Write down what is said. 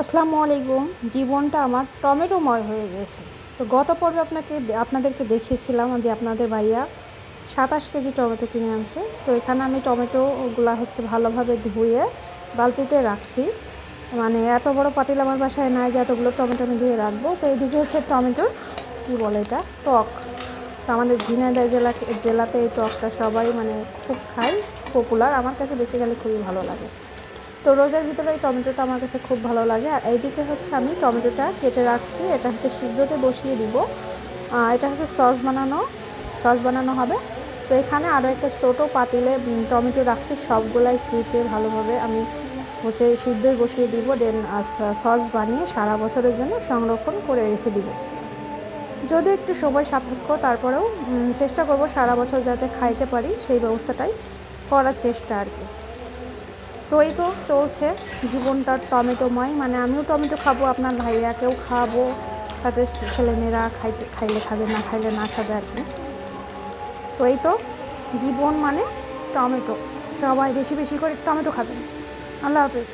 আসসালামু আলাইকুম। জীবনটা আমার টমেটোময় হয়ে গেছে। তো গত পর্বে আপনাকে আপনাদেরকে দেখিয়েছিলাম যে আপনাদের ভাইয়া সাতাশ কেজি টমেটো কিনে আনছে। তো এখানে আমি টমেটোগুলা হচ্ছে ভালোভাবে ধুয়ে বালতিতে রাখছি। মানে এত বড় পাতিল আমার বাসায় নাই যে এতগুলো টমেটো আমি ধুয়ে রাখব। তো এদিকে হচ্ছে টমেটো কী বলে এটা? টক। তো আমাদের ঝিনাইদহ জেলা জেলাতে এই টকটা সবাই মানে খুব খাই পপুলার আমার কাছে বেসিক্যালি খুবই ভালো লাগে। তো রোজার ভিতরে এই টমেটোটা আমার কাছে খুব ভালো লাগে। আর এইদিকে হচ্ছে আমি টমেটোটা কেটে রাখছি। এটা হচ্ছে সিদ্ধতে বসিয়ে দিব। এটা হচ্ছে সস বানানো। সস বানানো হবে। তো এখানে আরও একটা ছোটো পাতিলে টমেটো রাখছি। সবগুলাই কেটে ভালোভাবে আমি হচ্ছে সিদ্ধই বসিয়ে দিব। দেন সস বানিয়ে সারা বছরের জন্য সংরক্ষণ করে রেখে দিব। যদিও একটু সময় সাপেক্ষ, তারপরেও চেষ্টা করব সারা বছর যাতে খাইতে পারি। সেই ব্যবস্থাটাই করার চেষ্টা আর কি। তো এই তো চলছে, জীবনটা টমেটোময়। মানে আমিও টমেটো খাব, আপনার ভাইয়াকেও খাব, সাথে ছেলেমেয়েরা খাইতে, খাইলে খাবে, না খাইলে না খাবে আর কি। তো এই তো জীবন মানে টমেটো, সবাই বেশি বেশি করে টমেটো খাবেন। আল্লাহ হাফেজ।